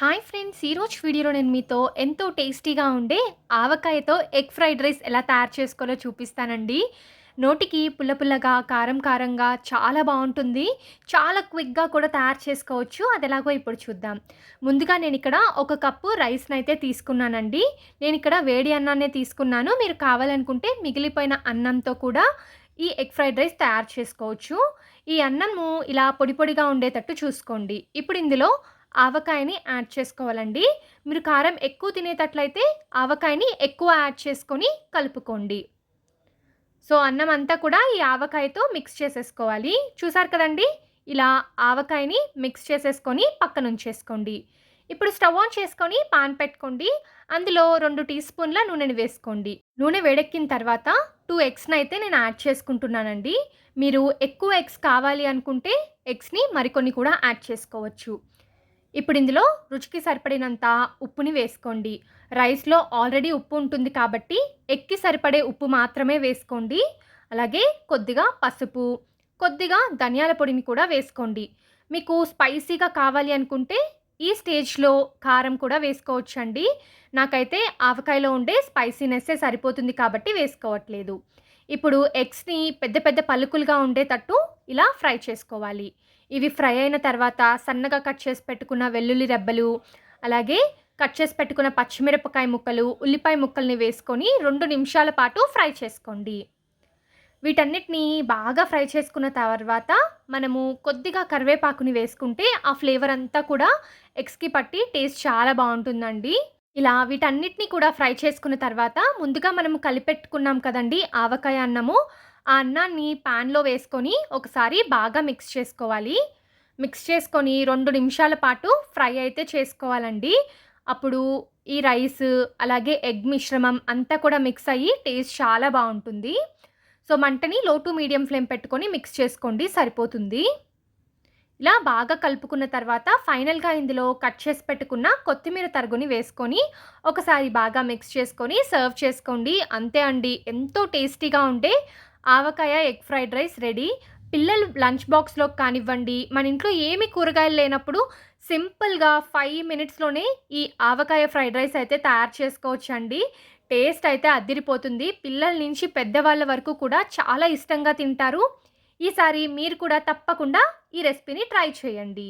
Hi friends ఈరోజు వీడియోలో నేను మీతో ఎంతో టేస్టీగా ఉండే ఆవకాయతో ఎగ్ ఫ్రైడ్ రైస్ ఎలా తయారు చేసుకోవాలో చూపిస్తానండి. నోటికి పుల్ల పుల్లగా కారం కారంగా చాలా బాగుంటుంది. చాలా క్విక్గా కూడా తయారు చేసుకోవచ్చు. అది ఎలాగో ఇప్పుడు చూద్దాం. ముందుగా నేను ఇక్కడ ఒక కప్పు రైస్ని అయితే తీసుకున్నానండి. నేను ఇక్కడ వేడి అన్నాన్ని తీసుకున్నాను. మీరు కావాలనుకుంటే మిగిలిపోయిన అన్నంతో కూడా ఈ ఎగ్ ఫ్రైడ్ రైస్ తయారు చేసుకోవచ్చు. ఈ అన్నము ఇలా పొడి పొడిగా ఉండేటట్టు చూసుకోండి. ఇప్పుడు ఇందులో ఆవకాయని యాడ్ చేసుకోవాలండి. మీరు కారం ఎక్కువ తినేటట్లయితే ఆవకాయని ఎక్కువ యాడ్ చేసుకొని కలుపుకోండి. సో అన్నం అంతా కూడా ఈ ఆవకాయతో మిక్స్ చేసేసుకోవాలి. చూసారు కదండి? ఇలా ఆవకాయని మిక్స్ చేసేసుకొని పక్కన ఉంచేసుకోండి. ఇప్పుడు స్టవ్ ఆన్ చేసుకొని పాన్ పెట్టుకోండి. అందులో రెండు టీ స్పూన్ల నూనెని వేసుకోండి. నూనె వేడెక్కిన తర్వాత టూ ఎగ్స్ని అయితే నేను యాడ్ చేసుకుంటున్నానండి. మీరు ఎక్కువ ఎగ్స్ కావాలి అనుకుంటే ఎగ్స్ని మరికొన్ని కూడా యాడ్ చేసుకోవచ్చు. ఇప్పుడు ఇందులో రుచికి సరిపడినంత ఉప్పుని వేసుకోండి. రైస్లో ఆల్రెడీ ఉప్పు ఉంటుంది కాబట్టి ఎక్కి సరిపడే ఉప్పు మాత్రమే వేసుకోండి. అలాగే కొద్దిగా పసుపు కొద్దిగా ధనియాల పొడిని కూడా వేసుకోండి. మీకు స్పైసీగా కావాలి అనుకుంటే ఈ స్టేజ్లో కారం కూడా వేసుకోవచ్చండి. నాకైతే ఆవకాయలో ఉండే స్పైసీనెస్సే సరిపోతుంది కాబట్టి వేసుకోవట్లేదు. ఇప్పుడు ఎగ్స్ని పెద్ద పెద్ద పలుకులుగా ఉండేటట్టు ఇలా ఫ్రై చేసుకోవాలి. ఇవి ఫ్రై అయిన తర్వాత సన్నగా కట్ చేసి పెట్టుకున్న వెల్లుల్లి రెబ్బలు అలాగే కట్ చేసి పెట్టుకున్న పచ్చిమిరపకాయ ముక్కలు ఉల్లిపాయ ముక్కల్ని వేసుకొని రెండు నిమిషాల పాటు ఫ్రై చేసుకోండి. వీటన్నిటిని బాగా ఫ్రై చేసుకున్న తర్వాత మనము కొద్దిగా కరివేపాకుని వేసుకుంటే ఆ ఫ్లేవర్ అంతా కూడా ఎగ్స్కి పట్టి టేస్ట్ చాలా బాగుంటుందండి. ఇలా వీటన్నిటిని కూడా ఫ్రై చేసుకున్న తర్వాత ముందుగా మనము కలిపెట్టుకున్నాం కదండి ఆవకాయ అన్నము. ఆ అన్నాన్ని ప్యాన్లో వేసుకొని ఒకసారి బాగా మిక్స్ చేసుకోవాలి. మిక్స్ చేసుకొని రెండు నిమిషాల పాటు ఫ్రై అయితే చేసుకోవాలండి. అప్పుడు ఈ రైస్ అలాగే ఎగ్ మిశ్రమం అంతా కూడా మిక్స్ అయ్యి టేస్ట్ చాలా బాగుంటుంది. సో మంటని లో టు మీడియం ఫ్లేమ్ పెట్టుకొని మిక్స్ చేసుకోండి సరిపోతుంది. ఇలా బాగా కలుపుకున్న తర్వాత ఫైనల్గా ఇందులో కట్ చేసి పెట్టుకున్న కొత్తిమీర తరుగుని వేసుకొని ఒకసారి బాగా మిక్స్ చేసుకొని సర్వ్ చేసుకోండి. అంతే అండి. ఎంతో టేస్టీగా ఉండే avakaya egg fried rice ready. పిల్లలు లంచ్ బాక్స్లో కానివ్వండి మన ఇంట్లో ఏమి కూరగాయలు లేనప్పుడు సింపుల్గా ఫైవ్ మినిట్స్లోనే ఈ ఆవకాయ ఫ్రైడ్ రైస్ అయితే తయారు చేసుకోవచ్చు అండి టేస్ట్ అయితే అద్దిరిపోతుంది పిల్లల నుంచి పెద్దవాళ్ళ వరకు కూడా చాలా ఇష్టంగా తింటారు. ఈసారి మీరు కూడా తప్పకుండా ఈ రెసిపీని ట్రై చేయండి.